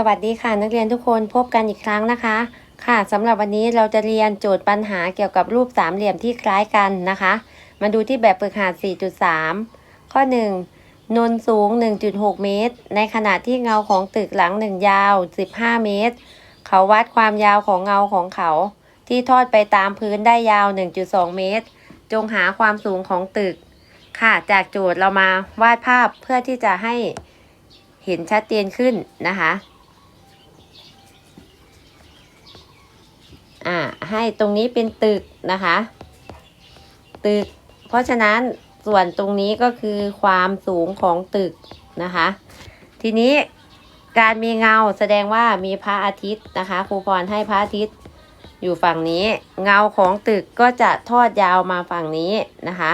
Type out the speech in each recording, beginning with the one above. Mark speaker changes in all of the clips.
Speaker 1: สวัสดีค่ะนักเรียนทุกคนพบกันอีกครั้งนะคะ ค่ะสำหรับวันนี้เราจะเรียนโจทย์ปัญหาเกี่ยวกับรูปสามเหลี่ยมที่คล้ายกันนะคะ มาดูที่แบบฝึกหัด 4.3 ข้อ 1 นนสูง 1.6 เมตร ในขณะที่เงาของตึกหลังหนึ่งยาว 15 เมตร เขาวัดความยาวของเงาของเขา ที่ทอดไปตามพื้นได้ยาว 1.2 เมตร จงหาความสูงของตึก ค่ะจากโจทย์เรามาวาดภาพเพื่อที่จะให้เห็นชัดเจนขึ้นนะคะ อ่าให้ตรงนี้เป็นตึกนะคะ ตึก เพราะฉะนั้นส่วนตรงนี้ก็คือความสูงของตึกนะคะ ทีนี้การมีเงาแสดงว่ามีพระอาทิตย์นะคะครูพรให้พระอาทิตย์อยู่ฝั่งนี้ เงาของตึกก็จะทอดยาวมาฝั่งนี้นะคะ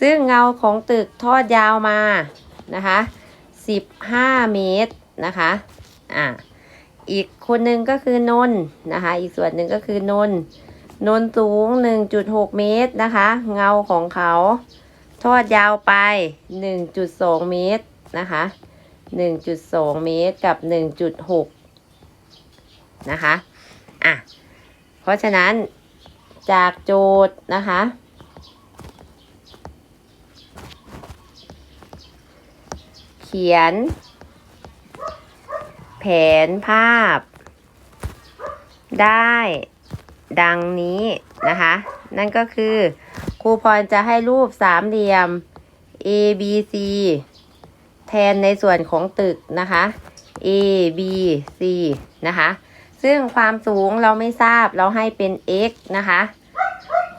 Speaker 1: ซึ่งเงาของตึกทอดยาวมานะคะ15 เมตรนะคะอ่า อีกคนหนึ่งก็คือนนนะคะ อีกส่วนหนึ่งก็คือนนนนสูง 1.6 เมตรนะคะ เงาของเขา ทอดยาวไป 1.2 เมตรนะคะ 1.2 เมตรกับ 1.6 นะคะอะเพราะฉะนั้นจากโจทย์นะคะ เขียน แผนภาพ ได้ ดังนี้นะคะ นั่นก็คือครูพรจะให้รูปสามเหลี่ยม A B C แทนในส่วนของตึกนะคะ A B C นะคะ ซึ่งความสูงเราไม่ทราบเราให้เป็น x นะคะ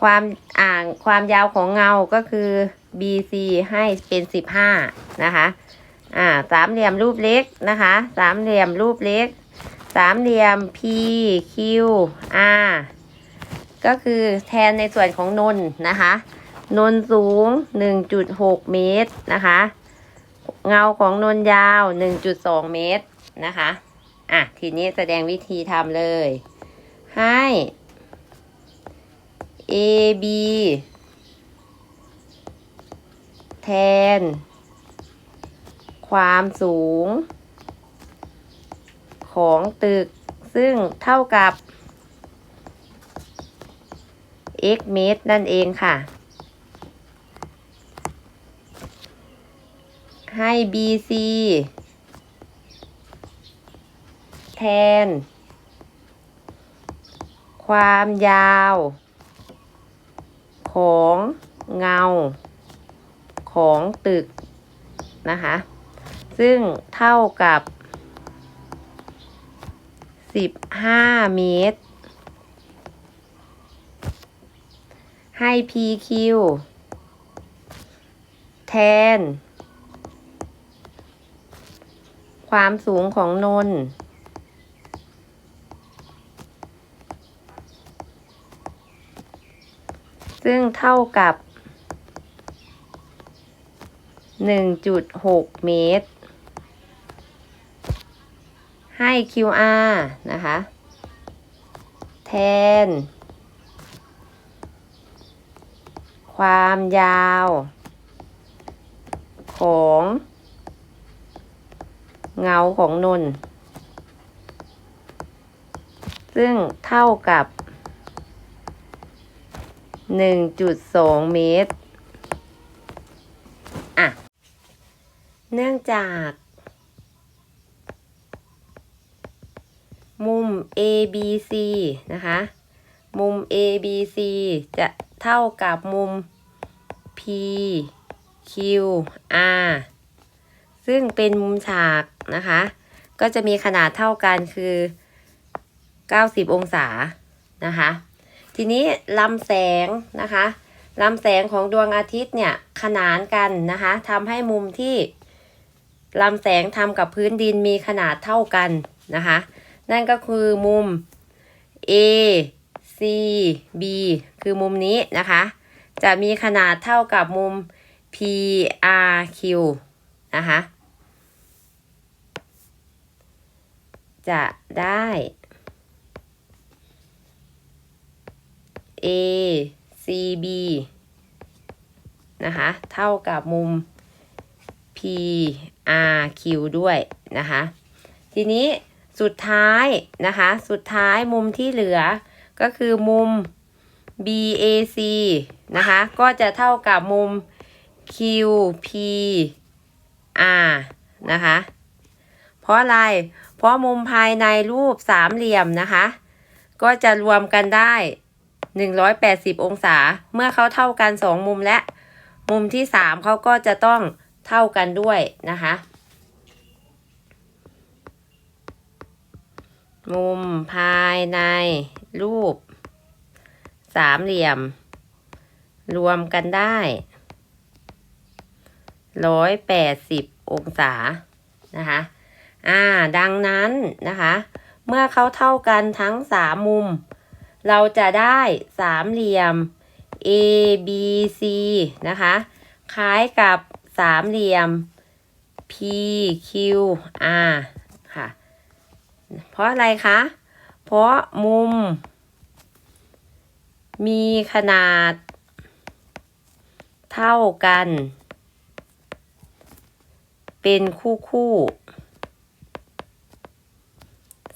Speaker 1: ความอ่างความยาวของเงาก็คือ BC ให้เป็น 15 นะคะ อ่าสามเหลี่ยมรูปเล็กนะคะ สามเหลี่ยมรูปเล็ก สามเหลี่ยม P Q R ก็คือแทนในส่วนของนนนะคะ นนสูง 1.6 เมตรนะคะ เงาของนนยาว 1.2 เมตรนะคะ อะ ทีนี้แสดงวิธีทำเลย ให้ A B แทน ความสูง ของตึก ซึ่งเท่ากับ x เมตรนั่นเองค่ะ ให้ BC แทน ความยาว ของเงาของตึกนะคะ ซึ่งเท่ากับ 15 เมตร ให้ PQ แทน ความสูงของนน ซึ่งเท่ากับ1.6เมตร ให้ QR นะคะ แทน ความยาว ของ เงาของนน ซึ่งเท่ากับ 1.2 เมตร อะ เนื่องจาก มุม ABC นะคะ มุม ABC จะเท่ากับมุม PQR ซึ่งเป็นมุมฉากนะคะ ก็จะมีขนาดเท่ากันคือ 90 องศานะคะ ทีนี้ลำแสงนะคะลำแสงของดวงอาทิตย์เนี่ยขนานกันนะคะทำให้มุมที่ลำแสงทำกับพื้นดินมีขนาดเท่ากันนะคะ นั่นก็คือมุม A C B คือมุมนี้นะคะ จะมีขนาดเท่ากับมุม P R Q นะคะ จะได้ A C B นะคะ เท่ากับมุม P R Q ด้วยนะคะ ทีนี้ สุดท้ายนะคะ สุดท้ายมุมที่เหลือก็คือมุม BAC นะคะ ก็จะเท่ากับมุม QPR นะคะ เพราะอะไร เพราะมุมภายในรูปสามเหลี่ยมนะคะ ก็จะรวมกันได้ 180 องศา เมื่อเขาเท่ากันสองมุมและ มุมที่สามเขาก็จะต้องเท่ากันด้วยนะคะ มุมภายในรูป สามเหลี่ยม รวมกันได้ร้อยแปดสิบองศานะคะ อ่า ดังนั้นนะคะ เมื่อเขาเท่ากันทั้งสามมุม เราจะได้สามเหลี่ยม A B C นะคะ คล้ายกับสามเหลี่ยม P Q R เพราะอะไรคะ เพราะมุม มีขนาด เท่ากัน เป็นคู่คู่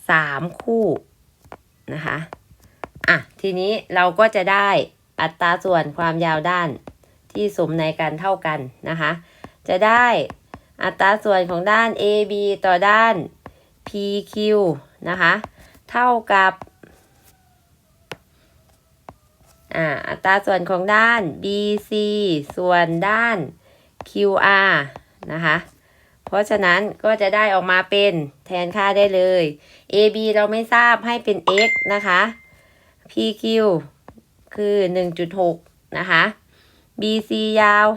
Speaker 1: สามคู่นะคะ อะ ทีนี้เราก็จะได้อัตราส่วนความยาวด้านที่สมในกันเท่ากันนะคะ จะได้อัตราส่วนของด้าน AB ต่อด้าน PQ นะคะ เท่ากับอ่าอัตราส่วนของด้าน BC ส่วนด้าน QR นะคะ เพราะฉะนั้นก็จะได้ออกมาเป็นแทนค่าได้เลย AB เราไม่ทราบให้เป็น x นะคะ PQ คือ 1.6 นะคะ BC ยาว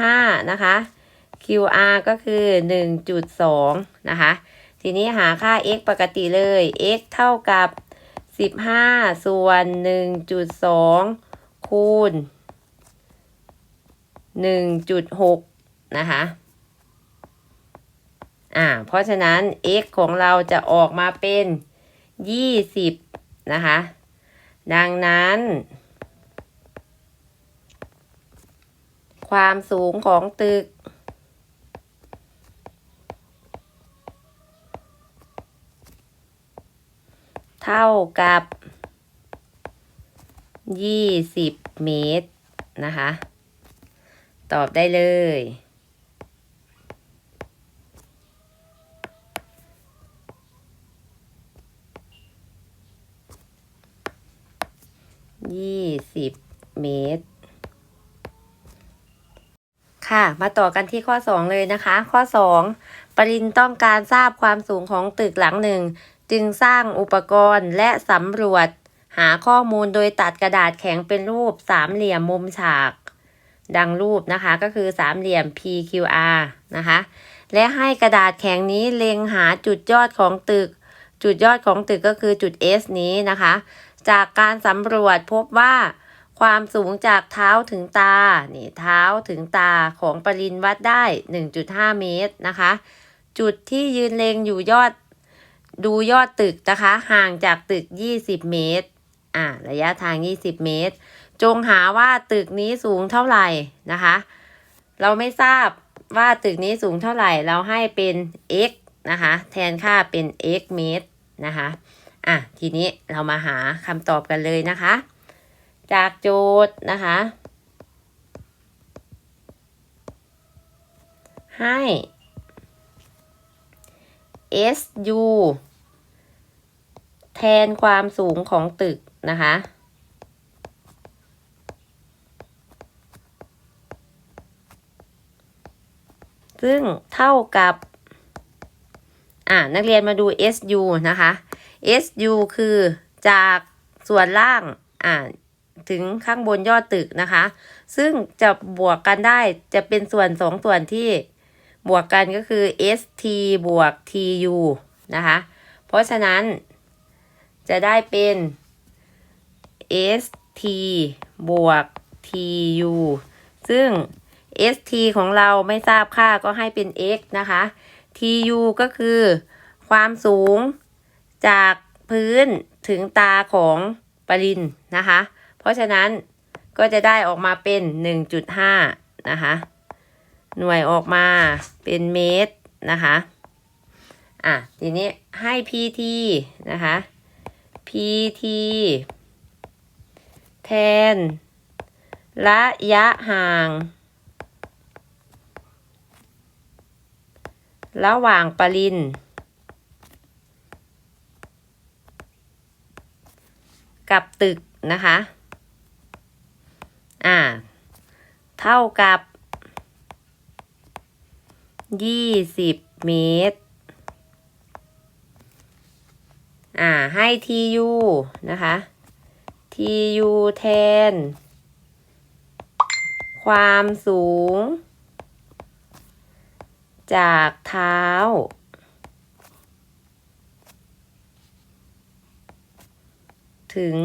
Speaker 1: 15 นะคะ QR ก็คือ 1.2 นะคะ ทีนี้หาค่า x ปกติเลย x เท่ากับ 15 ส่วน 1.2 คูณ 1.6 นะคะอ่าเพราะฉะนั้น x ของเราจะออกมาเป็น 20 นะคะ ดังนั้น ความสูงของตึก เท่ากับ20เมตรนะคะ ตอบได้เลย ยี่สิบเมตร ค่ะ มาต่อกันที่ข้อ 2 เลยนะคะ ข้อ 2 รินต้องการทราบความสูงของตึกหลังหนึ่ง จึงสร้างอุปกรณ์และสำรวจ หาข้อมูลโดยตัดกระดาษแข็งเป็นรูปสามเหลี่ยมมุมฉาก ดังรูปนะคะก็คือสามเหลี่ยม PQR นะคะ และให้กระดาษแข็งนี้เล็งหาจุดยอดของตึก จุดยอดของตึกก็คือจุด S นี้นะคะ จากการสำรวจพบว่าความสูงจากเท้าถึงตา นี่เท้าถึงตาของปรินวัดได้ 1.5 เมตรนะคะ จุดที่ยืนเลงอยู่ยอด ดูยอดตึกนะคะ ห่างจากตึก 20 เมตร อ่า ระยะทาง 20 เมตร จงหาว่าตึกนี้สูงเท่าไหร่นะคะ เราไม่ทราบว่าตึกนี้สูงเท่าไหร่ เราให้เป็น x นะคะ แทนค่าเป็น x เมตรนะคะ อะ ทีนี้เรามาหาคำตอบกันเลยนะคะ จากโจทย์นะคะ ให้ SU แทนความสูงของตึกนะคะ ซึ่งเท่ากับ อ่านักเรียนมาดู SU นะคะ SU คือจากส่วนล่าง อ่าถึงข้างบนยอดตึกนะคะ ซึ่งจะบวกกันได้จะเป็นส่วนสองส่วนที่ บวกกันก็คือ ST บวก TU นะคะ เพราะฉะนั้นจะได้เป็น ST บวก TU ซึ่ง ST ของเราไม่ทราบค่าก็ให้เป็น x นะคะ TU ก็คือความสูงจากพื้นถึงตาของปรินนะคะ เพราะฉะนั้นก็จะได้ออกมาเป็น 1.5 นะคะ หน่วยออกมาเป็นเมตรนะคะ อะ ทีนี้ให้ pt นะคะ pt แทน ระยะห่าง ระหว่างปรินกับตึกนะคะ อ่า เท่ากับ ยี่สิบเมตร อ่า ให้ TU นะคะ TU แทน ความสูง จากเท้า ถึง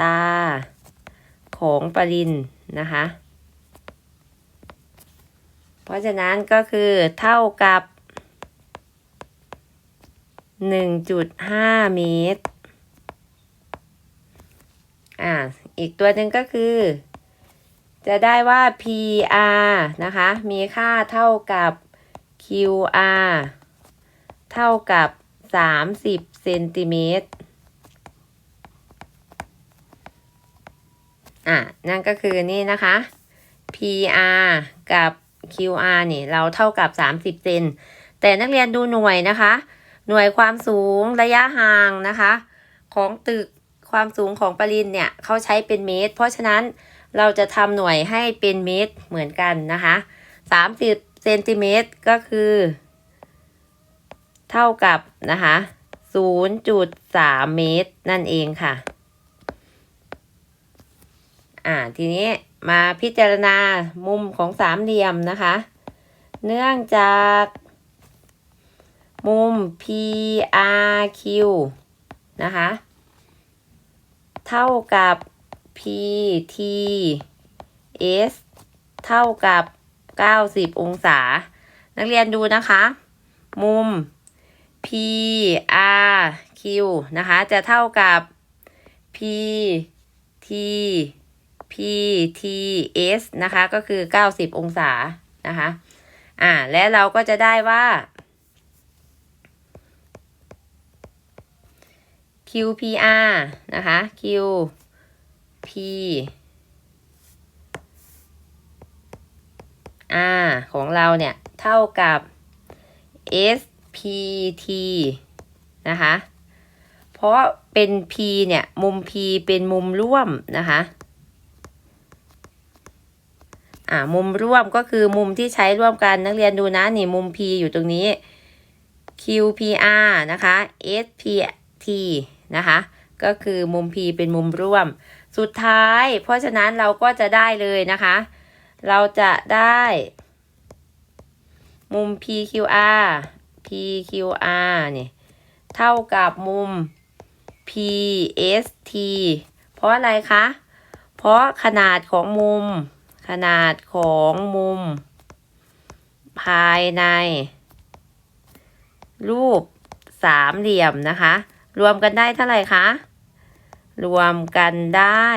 Speaker 1: ตาของปรินนะคะ เพราะฉะนั้นก็คือเท่ากับ 1.5 เมตร อ่า อีกตัวหนึ่งก็คือ จะได้ว่า PR นะคะ มีค่าเท่ากับ QR เท่ากับ 30 เซนติเมตร อะ นั่นก็คือนี่นะคะ PR กับ QR นี่เราเท่ากับ 30 เซน แต่นักเรียนดูหน่วยนะคะ หน่วยความสูงระยะห่างนะคะ ของตึกความสูงของปรินเนี่ยเขาใช้เป็นเมตร เพราะฉะนั้นเราจะทำหน่วยให้เป็นเมตรเหมือนกันนะคะ30เซนติเมตรก็คือ เท่ากับนะคะ0.3 เมตรนั่นเองค่ะ อ่าทีนี้ มาพิจารณามุมของสามเหลี่ยมนะคะ เนื่องจาก มุม PRQ นะคะ เท่ากับ PTS เท่ากับ 90 องศา นักเรียนดูนะคะ มุม PRQ นะคะ จะเท่ากับ PT PTS นะคะ ก็คือ 90 องศานะคะ อ่า และเราก็จะได้ว่า QPR นะคะ QP R ของเราเนี่ย เท่ากับ SPT นะคะ เพราะเป็น P เนี่ย มุม P เป็นมุมร่วมนะคะ อ่ามุมร่วมก็คือมุมที่ใช้ร่วมกันนักเรียนดูนะนี่มุม P อยู่ตรงนี้ QPR นะคะ SPT นะคะ ก็คือมุม P เป็นมุมร่วม สุดท้าย เพราะฉะนั้นเราก็จะได้เลยนะคะ เราจะได้มุม PQR PQR เนี่ยเท่ากับมุม PST เพราะอะไรคะ เพราะขนาดของมุม ขนาดของมุม ภายใน รูปสามเหลี่ยมนะคะ รวมกันได้เท่าไหร่คะ รวมกันได้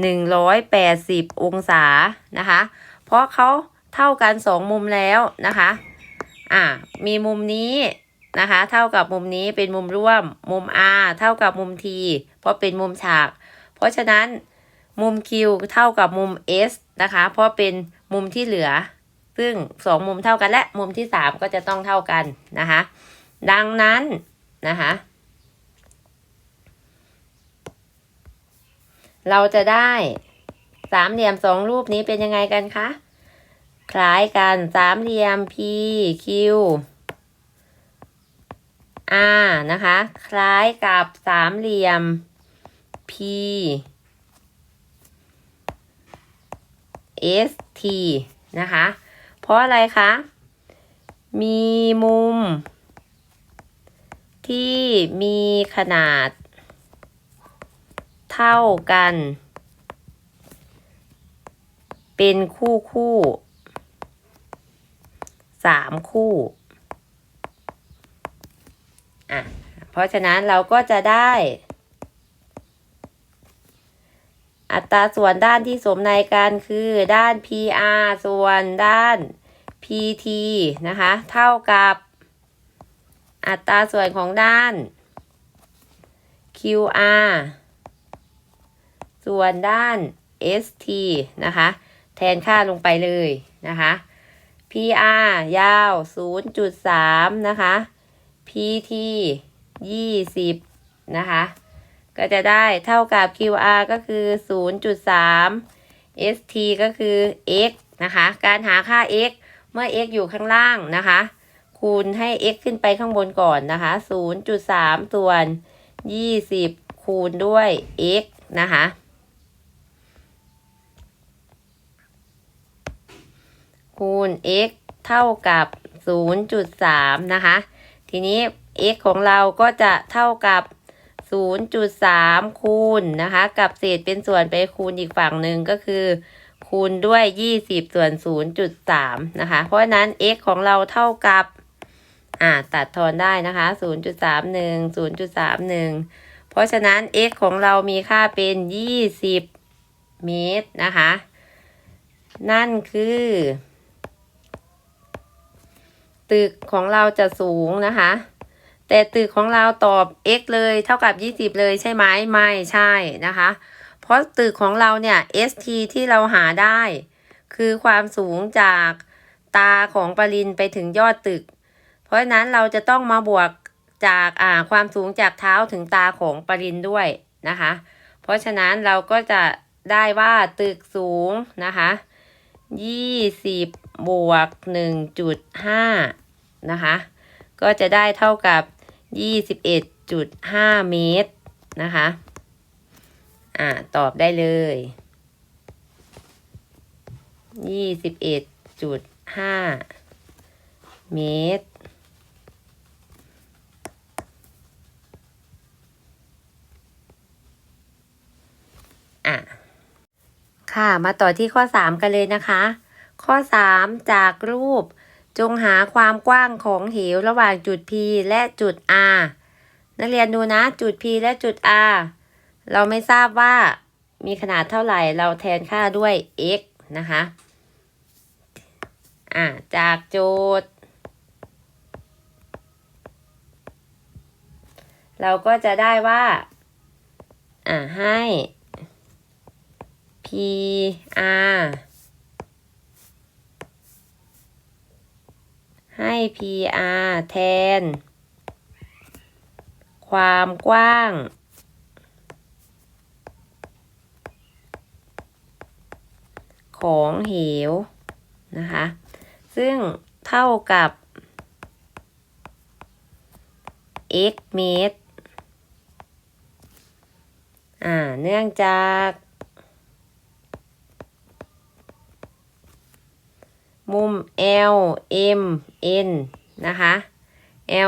Speaker 1: หนึ่งร้อยแปดสิบองศานะคะ เพราะเขาเท่ากันสองมุมแล้วนะคะ อ่า มีมุมนี้นะคะ เท่ากับมุมนี้เป็นมุมร่วม มุม R เท่ากับมุม T เพราะเป็นมุมฉาก เพราะฉะนั้น มุม Q เท่ากับมุม S นะคะ เพราะเป็นมุมที่เหลือ ซึ่งสองมุมเท่ากันและมุมที่สามก็จะต้องเท่ากันนะคะ ดังนั้นนะคะเราจะได้สามเหลี่ยมสองรูปนี้เป็นยังไงกันคะ คล้ายกันสามเหลี่ยม P Q R นะคะ คล้ายกับสามเหลี่ยม P S T นะคะ เพราะอะไรคะ มีมุม ที่มีขนาด เท่ากัน เป็นคู่คู่สามคู่อะเพราะฉะนั้นเราก็จะได้ อัตราส่วนด้านที่สมในกันคือด้าน PR ส่วนด้าน PT นะคะ เท่ากับ อัตราส่วนของด้าน QR ส่วนด้าน ST นะคะ แทนค่าลงไปเลยนะคะ PR ยาว 0.3 นะคะ PT 20 นะคะ ก็จะได้เท่ากับ QR ก็คือ 0.3 ST ก็คือ x นะคะ การหาค่า x เมื่อ x อยู่ข้างล่างนะคะ คูณให้ x ขึ้นไปข้างบนก่อนนะคะ 0.3 ส่วน 20 คูณด้วย x นะคะคูณ x เท่ากับ 0.3 นะคะ ทีนี้ x ของเราก็จะเท่ากับ 0.3 คูณนะคะ กับเศษเป็นส่วนไปคูณอีกฝั่งหนึ่งก็คือ คูณด้วย 20 ส่วน 0.3 นะคะ เพราะฉะนั้น x ของเราเท่ากับ อ่า ตัดทอนได้นะคะ 0.31 0.31 เพราะฉะนั้น x ของเรามีค่าเป็น 20 เมตรนะคะ นั่นคือ ตึกของเราจะสูงนะคะ แต่ตึกของเราตอบ x เลยเท่ากับ 20 เลยใช่ไหมไม่ใช่นะคะ เพราะตึกของเราเนี่ย st ที่เราหาได้ คือความสูงจากตาของปรินไปถึงยอดตึก เพราะฉะนั้นเราจะต้องมาบวกจากอ่าความสูงจากเท้าถึงตาของปรินด้วยนะคะ เพราะฉะนั้นเราก็จะได้ว่าตึกสูงนะคะ20บวก1.5นะคะ ก็จะได้เท่ากับ 21.5 เมตรนะคะ อ่า ตอบได้เลย 21.5 เมตร อะ ค่ะ มาต่อที่ข้อ 3 กันเลยนะคะ ข้อ 3 จากรูป จงหาความกว้างของเหวระหว่างจุด P และจุด R นักเรียนดูนะจุด P และจุด R เราไม่ทราบว่ามีขนาดเท่าไหร่เราแทนค่าด้วย x นะคะอะจากโจทย์ เราก็จะได้ว่าอะให้ P ให้ P R แทน ความกว้าง ของเหวนะคะ ซึ่งเท่ากับ x เมตร อ่า เนื่องจาก มุม L M N นะคะ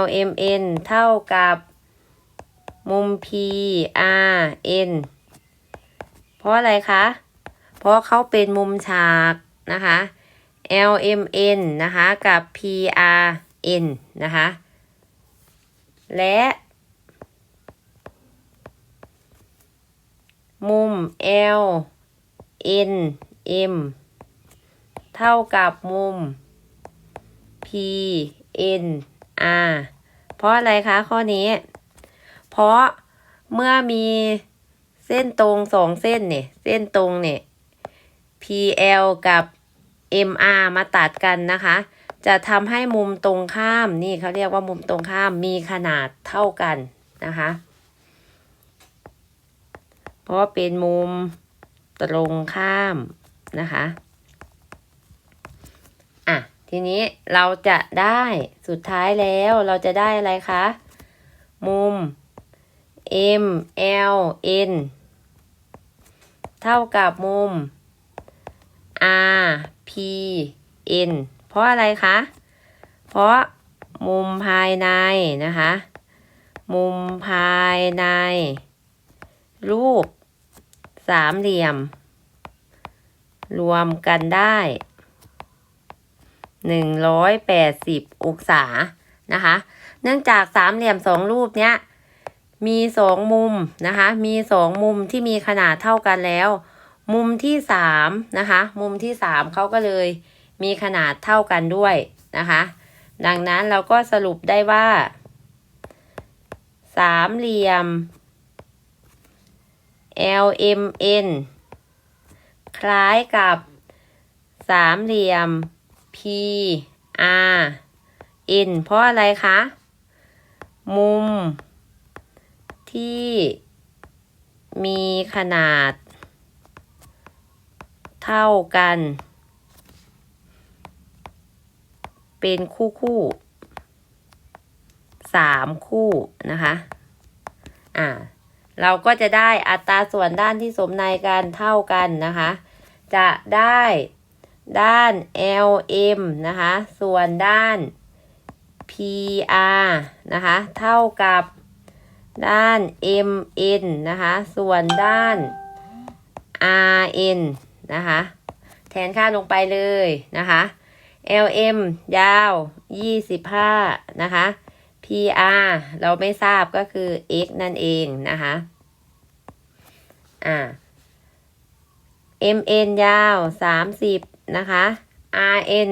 Speaker 1: L M N เท่ากับมุม P R N เพราะอะไรคะ เพราะเขาเป็นมุมฉากนะคะ L M N นะคะ กับ P R N นะคะ และ มุม L N M เท่ากับมุม P N R เพราะอะไรคะข้อนี้ เพราะเมื่อมีเส้นตรงสองเส้นเนี่ย เส้นตรงเนี่ย PL กับ MR มาตัดกันนะคะ จะทำให้มุมตรงข้ามนี่เขาเรียกว่ามุมตรงข้ามมีขนาดเท่ากันนะคะ เพราะเป็นมุมตรงข้ามนะคะ อะ ทีนี้เราจะได้สุดท้ายแล้วเราจะได้อะไรคะ มุม M L N เท่ากับมุม R P N เพราะอะไรคะ เพราะมุมภายในนะคะ มุมภายใน รูปสามเหลี่ยม รวมกันได้ หนึ่งร้อยแปดสิบองศานะคะ เนื่องจากสามเหลี่ยมสองรูปเนี้ยมีสองมุมนะคะ มีสองมุมที่มีขนาดเท่ากันแล้ว มุมที่สามนะคะ มุมที่สามเขาก็เลยมีขนาดเท่ากันด้วยนะคะ ดังนั้นเราก็สรุปได้ว่า สามเหลี่ยม LMN คล้ายกับสามเหลี่ยม PRN เพราะอะไรคะ มุม ที่มีขนาด เท่ากัน เป็นคู่คู่สามคู่นะคะ อ่า เราก็จะได้อัตราส่วนด้านที่สมในกันเท่ากันนะคะ จะได้ ด้าน LM นะคะ ส่วนด้าน PR นะคะ เท่ากับด้าน MN นะคะ ส่วนด้าน RN นะคะ แทนค่าลงไปเลยนะคะ LM ยาว 25 นะคะ PR เราไม่ทราบก็คือ x นั่นเองนะคะ อ่า MN ยาว 30 นะคะ RN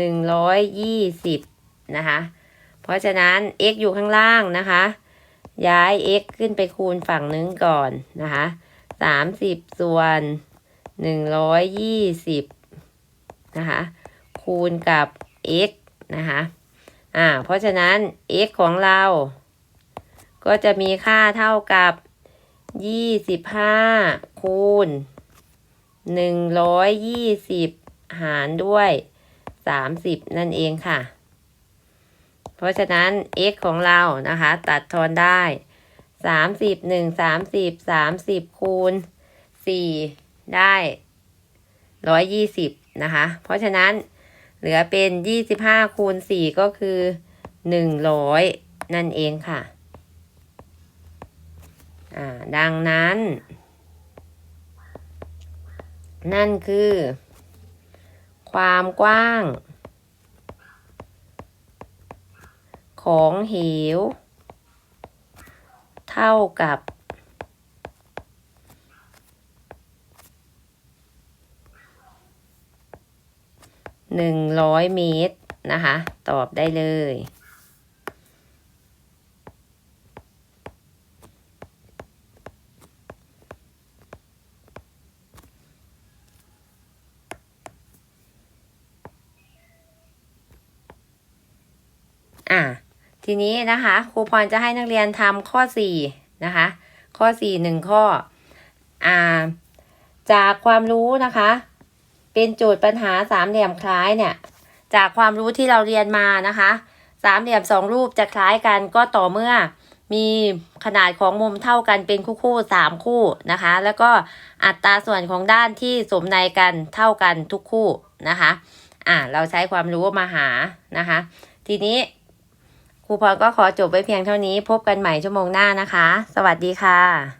Speaker 1: 120 นะคะ เพราะฉะนั้น x อยู่ข้างล่างนะคะ ย้าย x ขึ้นไปคูณฝั่งนึงก่อนนะคะ 30 ส่วน 120 นะคะ คูณกับ x นะคะ อ่า เพราะฉะนั้น x ของเรา ก็จะมีค่าเท่ากับ 25 คูณ 120หารด้วย30นั่นเองค่ะ เพราะฉะนั้น x ของเรานะคะ ตัดทอนได้30 1 30 30คูณ4ได้120นะคะ เพราะฉะนั้นเหลือเป็น25คูณ4ก็คือ100นั่นเองค่ะ อ่า ดังนั้น นั่นคือ ความกว้าง ของเหว เท่ากับ หนึ่งร้อยเมตร นะคะ ตอบได้เลย อะทีนี้นะคะครูพรจะให้นักเรียนทำข้อสี่นะคะ ข้อสี่หนึ่งข้ออ่าจากความรู้นะคะ เป็นโจทย์ปัญหาสามเหลี่ยมคล้ายเนี่ย จากความรู้ที่เราเรียนมานะคะสามเหลี่ยมสองรูปจะคล้ายกันก็ต่อเมื่อมีขนาดของมุมเท่ากันเป็นคู่คู่สามคู่นะคะ แล้วก็อัตราส่วนของด้านที่สมในกันเท่ากันทุกคู่นะคะ อ่าเราใช้ความรู้มาหานะคะ ทีนี้ ครูพรก็ขอจบไว้เพียงเท่านี้ พบกันใหม่ชั่วโมงหน้านะคะ สวัสดีค่ะ